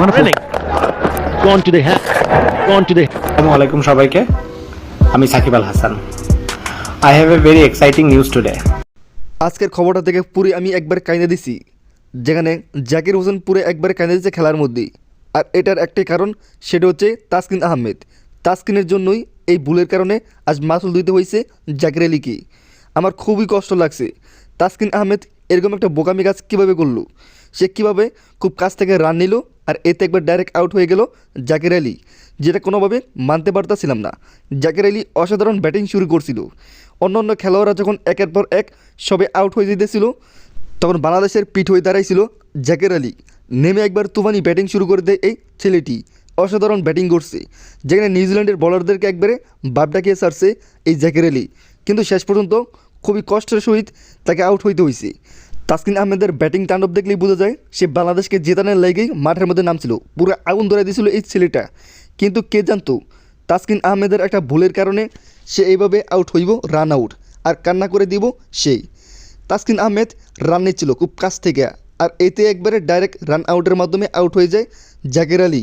Running. Gone to the hat. Gone to the আলাইকুম সবাইকে। আমি Shakib Al Hasan. I have a very exciting news today আজকের খবরটা থেকে পুরো আমি একবার কাইনে দিছি। যেখানে জাকির হোসেন পুরে একবার কাইনে দিচ্ছে খেলার মধ্যেই। আর এটার একটাই কারণ সেটা হচ্ছে তাসকিন আহমেদ। তাসকিনের জন্যই এই ভুলের কারণে আজ মাসুল দিতে হয়েছে জাকির আলীকে। আমার খুবই কষ্ট লাগছে। তাসকিন আহমেদ এরকম একটা বোকামি কাজ কীভাবে করল? সে কীভাবে খুব কাছ থেকে রান নিল? আর এতে একবার ডাইরেক্ট আউট হয়ে গেল জাকির আলী, যেটা কোনোভাবে মানতে পারতাছিলাম না। জাকির আলী অসাধারণ ব্যাটিং শুরু করছিল। অন্য অন্য খেলোয়াড়রা যখন একের পর এক সবে আউট হয়ে যেতেছিল, তখন বাংলাদেশের পিঠ হয়ে দাঁড়াইছিল জাকের আলী। নেমে একবার তুফানি ব্যাটিং শুরু করে দেয় এই ছেলেটি। অসাধারণ ব্যাটিং করছে। যেখানে নিউজিল্যান্ডের বলারদেরকে একবারে বাপ ডাকিয়ে সারছে এই জাকের আলী। কিন্তু শেষ পর্যন্ত খুবই কষ্টের সহিত তাকে আউট হইতে হয়েছে তাসকিন আহমেদের ব্যাটিং তাণ্ডব দেখলেই বোঝা যায়, সে বাংলাদেশকে জেতানোর লেগেই মাঠের মধ্যে নামছিল। পুরো আগুন ধরে দিয়েছিল এই ছেলেটা। কিন্তু কে জানতো, তাসকিন আহমেদের একটা ভুলের কারণে সে এইভাবে আউট হইব রান আউট আর কান্না করে দিব সেই। তাসকিন আহমেদ রান নিচ্ছিল খুব কাছ থেকে, আর এতে একবারে ডাইরেক্ট রান আউটের মাধ্যমে আউট হয়ে যায় জাকের আলী।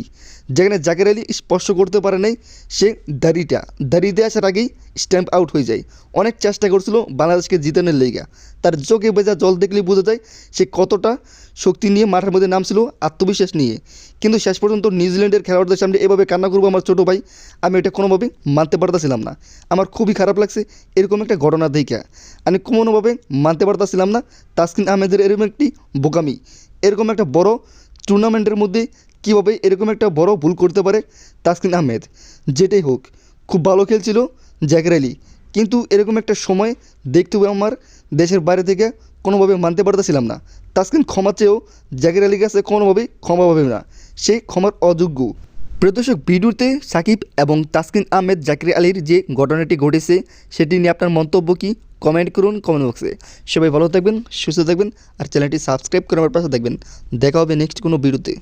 যেখানে জাকের আলী স্পর্শ করতে পারে নাই, সে দাড়িটা। দাড়িতে আসার আগেই স্ট্যাম্প আউট হয়ে যায়। অনেক চেষ্টা করছিল বাংলাদেশকে জিতানোর লেগা। তার চোখে বেজা জল দেখলেই বোঝা যায় সে কতটা শক্তি নিয়ে মাঠের মধ্যে নামছিল আত্মবিশ্বাস নিয়ে। কিন্তু শেষ পর্যন্ত নিউজিল্যান্ডের খেলোয়াড়দের সামনে এভাবে কান্না করব আমার ছোটো ভাই, আমি এটা কোনোভাবে মানতে পারতেছিলাম না। আমার খুবই খারাপ লাগছে এরকম একটা ঘটনা দেখা। আমি কোনোভাবে মানতে পারতেছিলাম না। তাসকিন আহমেদের এরকম একটি বোকামি। এরকম একটা বড় টুর্নামেন্টের মধ্যে কীভাবে এরকম একটা বড় ভুল করতে পারে? তাসকিন আহমেদ, যেটাই হোক, খুব ভালো খেলছিল আলী কিন্তু এরকম একটা সময় দেখতে হবে আমার, দেশের বাইরে থেকে কোনোভাবে মানতে পারতেছিলাম না। তাসকিন ক্ষমা চেয়েও জাকের আলীর কাছে কোনোভাবেই ক্ষমা পাবে না। সে ক্ষমার অযোগ্য। প্রদর্শক ভিডিওতে সাকিব এবং তাসকিন আহমেদ জাকির আলীর যে ঘটনাটি ঘটেছে, সেটি নিয়ে আপনার মন্তব্য কি? কমেন্ট করুন কমেন্ট বক্সে। সবাই ভালো থাকবেন, সুস্থ থাকবেন, আর চ্যানেলটি সাবস্ক্রাইব করে আমার পাশে থাকবেন। দেখা হবে নেক্সট কোনো ভিডিওতে।